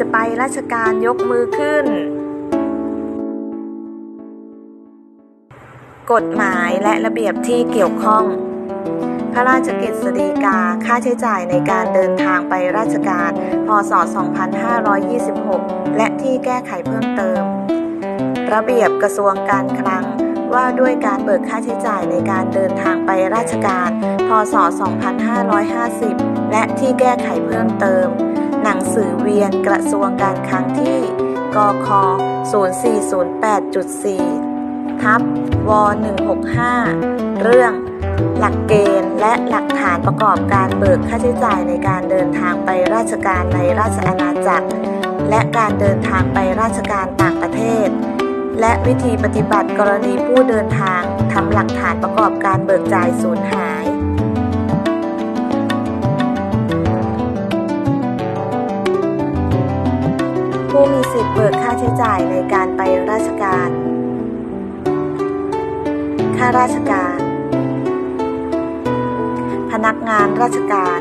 จะไปราชการยกมือขึ้น กฎหมายและระเบียบที่เกี่ยวข้อง พระราชกฤษฎีกาค่าใช้จ่ายในการเดินทางไปราชการ พศ 2526 และที่แก้ไขเพิ่มเติม ระเบียบกระทรวงการคลัง ว่าด้วยการเบิกค่าใช้จ่ายในการเดินทางไปราชการ พศ 2550 และที่แก้ไขเพิ่มเติม หนังสือเวียนกระทรวงการคลังที่กค0408.4 ทับว165 เรื่องหลักเกณฑ์และหลักฐานประกอบการเบิกค่าใช้จ่ายในการเดินทางไปราชการในราชอาณาจักร และการเดินทางไปราชการต่างประเทศ และวิธีปฏิบัติกรณีผู้เดินทางทำหลักฐานประกอบการเบิกจ่ายสูญหาย ผู้มีสิทธิ์เบิกค่าใช้จ่ายในการไปราชการ ข้าราชการ พนักงานราชการ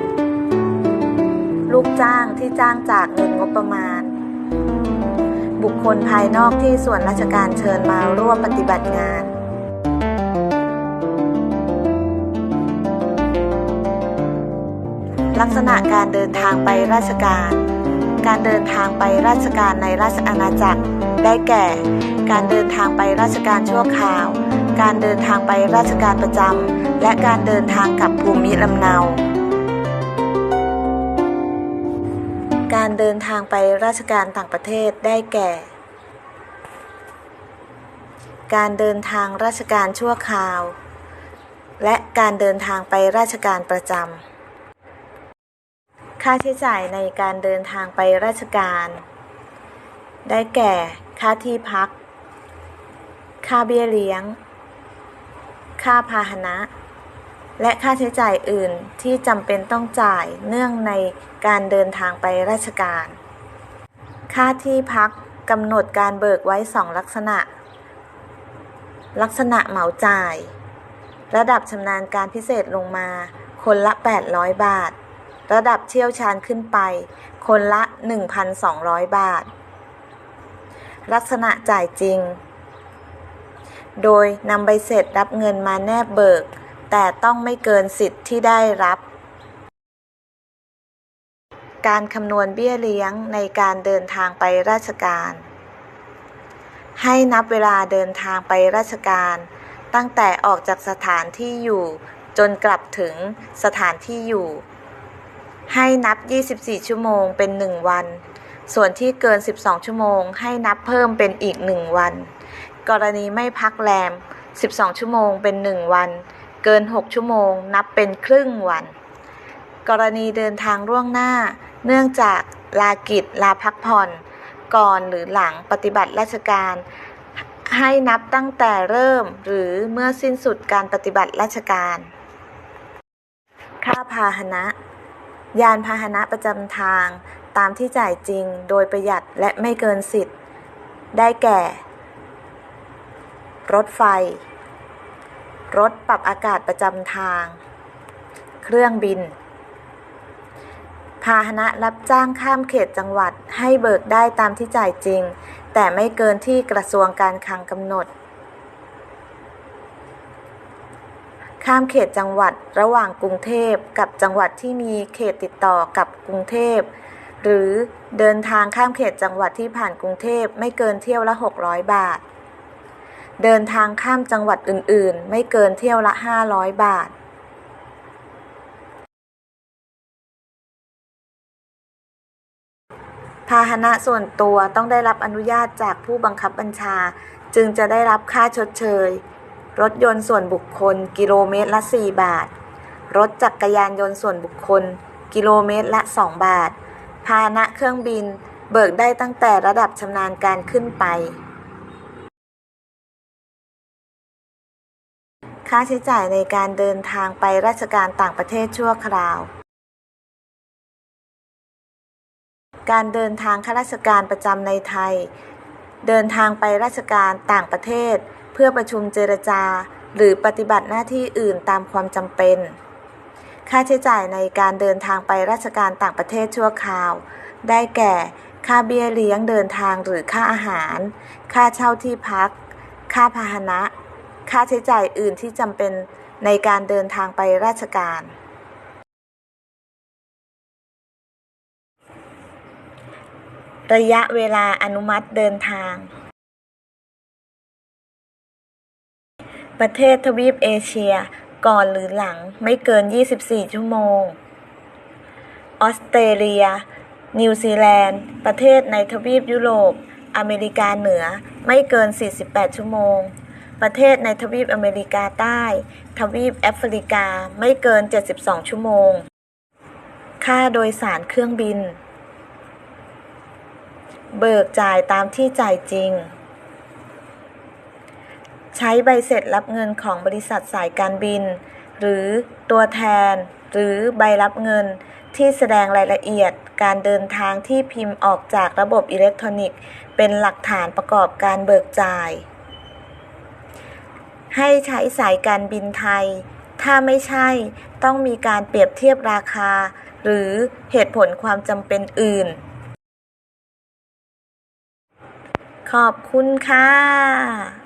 ลูกจ้างที่จ้างจากเงินงบประมาณ บุคคลภายนอกที่ส่วนราชการเชิญมาร่วมปฏิบัติงานลักษณะการเดินทางไปราชการ การเดินทางไปราชการในราชอาณาจักร ได้แก่ การเดินทางไปราชการชั่วคราว การเดินทางไปราชการประจำ และการเดินทางกลับภูมิลำเนา เดินทางไปราชการต่างประเทศได้แก่ การเดินทางราชการชั่วคราว และการเดินทางไปราชการประจำ ค่าใช้จ่ายในการเดินทางไปราชการ ได้แก่ ค่าที่พัก ค่าเบี้ยเลี้ยง ค่าพาหนะ และค่าใช้จ่ายอื่นที่จำเป็นต้องจ่ายเนื่องในการเดินทางไปราชการ ค่าที่พักกำหนดการเบิกไว้สองลักษณะ ลักษณะเหมาจ่าย ระดับชำนาญการพิเศษลงมา คนละ 800 บาท ระดับเชี่ยวชาญขึ้นไป คนละ 1,200 บาท ลักษณะจ่ายจริง โดยนำใบเสร็จรับเงินมาแนบเบิก แต่ต้องไม่เกินสิทธิ์ที่ได้รับ การคำนวณเบี้ยเลี้ยงในการเดินทางไปราชการ ให้นับเวลาเดินทางไปราชการ ตั้งแต่ออกจากสถานที่อยู่ จนกลับถึงสถานที่อยู่ ให้นับ 24 ชั่วโมงเป็น 1 วัน ส่วนที่เกิน 12 ชั่วโมง ให้นับเพิ่มเป็นอีก 1 วัน กรณีไม่พักแรม 12 ชั่วโมงเป็น 1 วัน เกิน 6 ชั่วโมง นับเป็นครึ่งวัน กรณีเดินทางล่วงหน้า เนื่องจากลากิจลาพักผ่อน ก่อนหรือหลังปฏิบัติราชการ ให้นับตั้งแต่เริ่มหรือเมื่อสิ้นสุดการปฏิบัติราชการ ค่าพาหนะ ยานพาหนะประจำทาง ตามที่จ่ายจริงโดยประหยัดและไม่เกินสิทธิ์ ได้แก่ รถไฟ รถปรับอากาศประจำทาง เครื่องบิน พาหนะรับจ้างข้ามเขตจังหวัดให้เบิกได้ตามที่จ่ายจริง แต่ไม่เกินที่กระทรวงการคลังกำหนด ข้ามเขตจังหวัดระหว่างกรุงเทพกับจังหวัดที่มีเขตติดต่อกับกรุงเทพหรือเดินทางข้ามเขตจังหวัดที่ผ่านกรุงเทพไม่เกินเที่ยวละ 600 บาท เดินทางข้ามจังหวัดอื่น ๆ ไม่เกินเที่ยวละ 500 บาทพาหนะส่วนตัวต้องได้รับอนุญาตจากผู้บังคับบัญชา จึงจะได้รับค่าชดเชย รถยนต์ส่วนบุคคล กิโลเมตรละ 4 บาท รถจักรยานยนต์ส่วนบุคคล กิโลเมตรละ 2 บาท พาหนะเครื่องบิน เบิกได้ตั้งแต่ระดับชำนาญการขึ้นไป ค่าใช้จ่ายในการเดินทางไปราชการต่างประเทศชั่วคราว การเดินทางข้าราชการประจำในไทย เดินทางไปราชการต่างประเทศ เพื่อประชุมเจรจา หรือปฏิบัติหน้าที่อื่นตามความจำเป็น ค่าใช้จ่ายในการเดินทางไปราชการต่างประเทศชั่วคราว ได้แก่ค่าเบี้ยเลี้ยงเดินทางหรือค่าอาหาร ค่าเช่าที่พัก ค่าพาหนะ ค่าใช้จ่ายอื่นที่จำเป็นในการเดินทางไปราชการ ระยะเวลาอนุมัติเดินทาง ประเทศทวีปเอเชียก่อนหรือหลังไม่เกิน 24 ชั่วโมง ออสเตรเลีย นิวซีแลนด์ ประเทศในทวีปยุโรป อเมริกาเหนือไม่เกิน 48 ชั่วโมง ประเทศในทวีปอเมริกาใต้ ทวีปแอฟริกาไม่เกิน 72 ชั่วโมง ค่าโดยสารเครื่องบิน เบิกจ่ายตามที่จ่ายจริง ใช้ใบเสร็จรับเงินของบริษัทสายการบิน หรือตัวแทน หรือใบรับเงินที่แสดงรายละเอียดการเดินทางที่พิมพ์ออกจากระบบอิเล็กทรอนิกส์ เป็นหลักฐานประกอบการเบิกจ่าย ให้ใช้สายการบินไทย ถ้าไม่ใช่ต้องมีการเปรียบเทียบราคา หรือเหตุผลความจำเป็นอื่น ขอบคุณค่ะ